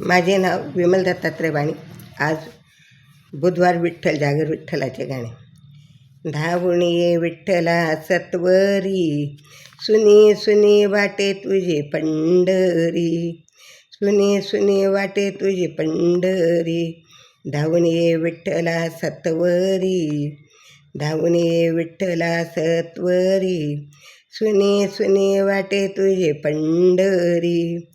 माझे नाव विमल दत्तात्रय वाणी. आज बुधवार विठ्ठल जागर विठ्ठलाचे गाणे. धावून ये विठ्ठला सत्वरी सुनी सुनी वाटे तुझे पंढरी सुनी सुनी वाटे तुझे पंढरी. धावून ये विठ्ठला सत्वरी धावून ये विठ्ठला सत्वरी सुनी सुनी वाटे तुझे पंढरी.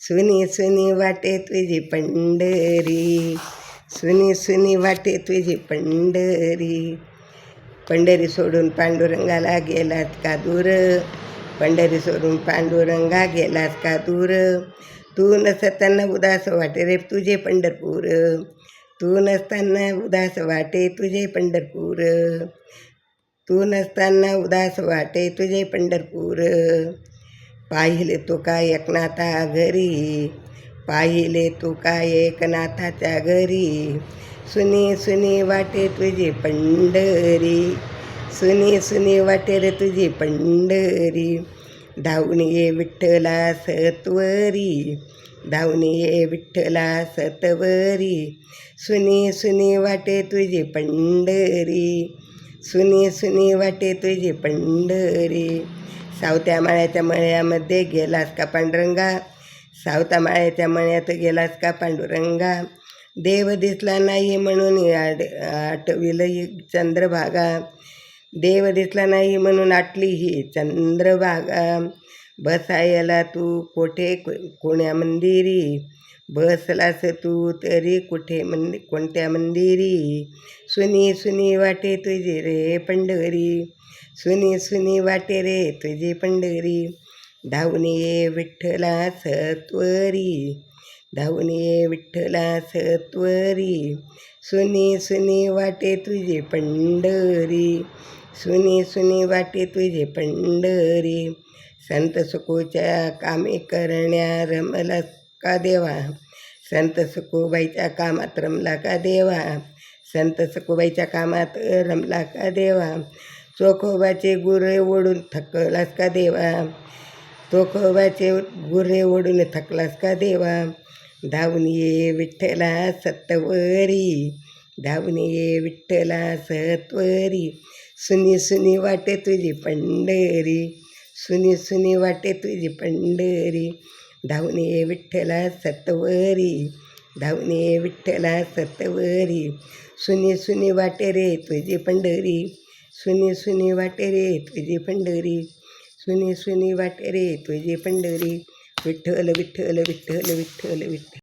सुनी सुनी वाटे तुझी पंढरी. सुनी सुनी वाटे तुझी पंढरी. पंढरी सोडून पांडुरंगाला गेलात का दूर? पंढरी सोडून पांडुरंगा गेलात का दूर? तू नसताना उदास वाटे रे तुझे पंढरपूर. तू नसताना उदास वाटे तुझे पंढरपूर. तू नसताना उदास वाटे तुझे पंढरपूर. पाहिले तुका एकनाथा घरी पाहिले तुका एकनाथाच्या घरी. सुनी सुनी वाटे तुझी पंढरी सुनी सुनी वाटे रे तुझी पंढरी. धावून ये विठ्ठला सत्वरी धावून ये विठ्ठला सतवरी. सुनी सुनी वाटे तुझी पंढरी सुनी सुनी वाटे तुझी पंढरी. सावत्या माळ्याच्या मळ्यामध्ये गेलास का पांडुरंगा? सावता माळ्याच्या मळ्यात गेलास का पांडुरंगा? देव दिसला नाही म्हणून आड आटविलं ही चंद्रभागा. देव दिसला नाही म्हणून आटली ही चंद्रभागा. बसायला तू कोठे? कोण्या मंदिरी? बसलास तू तरी कुठे मंदि कोणत्या मंदिरी? सुनी सुनी वाटे तुझे रे पंढरी. सुनी सुनी वाटे रे तुझे पंढरी. धावून ये विठ्ठला सत्वरी धावून ये विठ्ठला सत्वरी सुनी सुनी वाटे तुझे पंढरी. सुनी सुनी वाटे तुझे पंढरी. संत सुखोच्या कामे करण्या रमला का देवा? संत सुखोबाईच्या कामात रमला का देवा? संत सखोबाईच्या कामात रमला का देवा? चोखोबाचे गुरे ओढून थकलास का देवा? चोखोबाचे गुरे ओढून थकलास का देवा? धावून ये विठ्ठला सत्तवरी धावून ये विठ्ठला सत्वरी. सुनी सुनी वाटे तुझी पंढरी सुनी सुनी वाटे तुझी पंढरी. धावून ये विठ्ठला सत्वरी. धावणे विठ्ठला सत्तवरी सुनी सुनी वाटे रे तुझी पंढरी. सुनी सुनी वाटे रे तुझी पंढरी. सुनी सुनी वाटे रे तुझी पंढरी. विठ्ठल विठ्ठल विठ्ठल विठ्ठल विठ्ठल.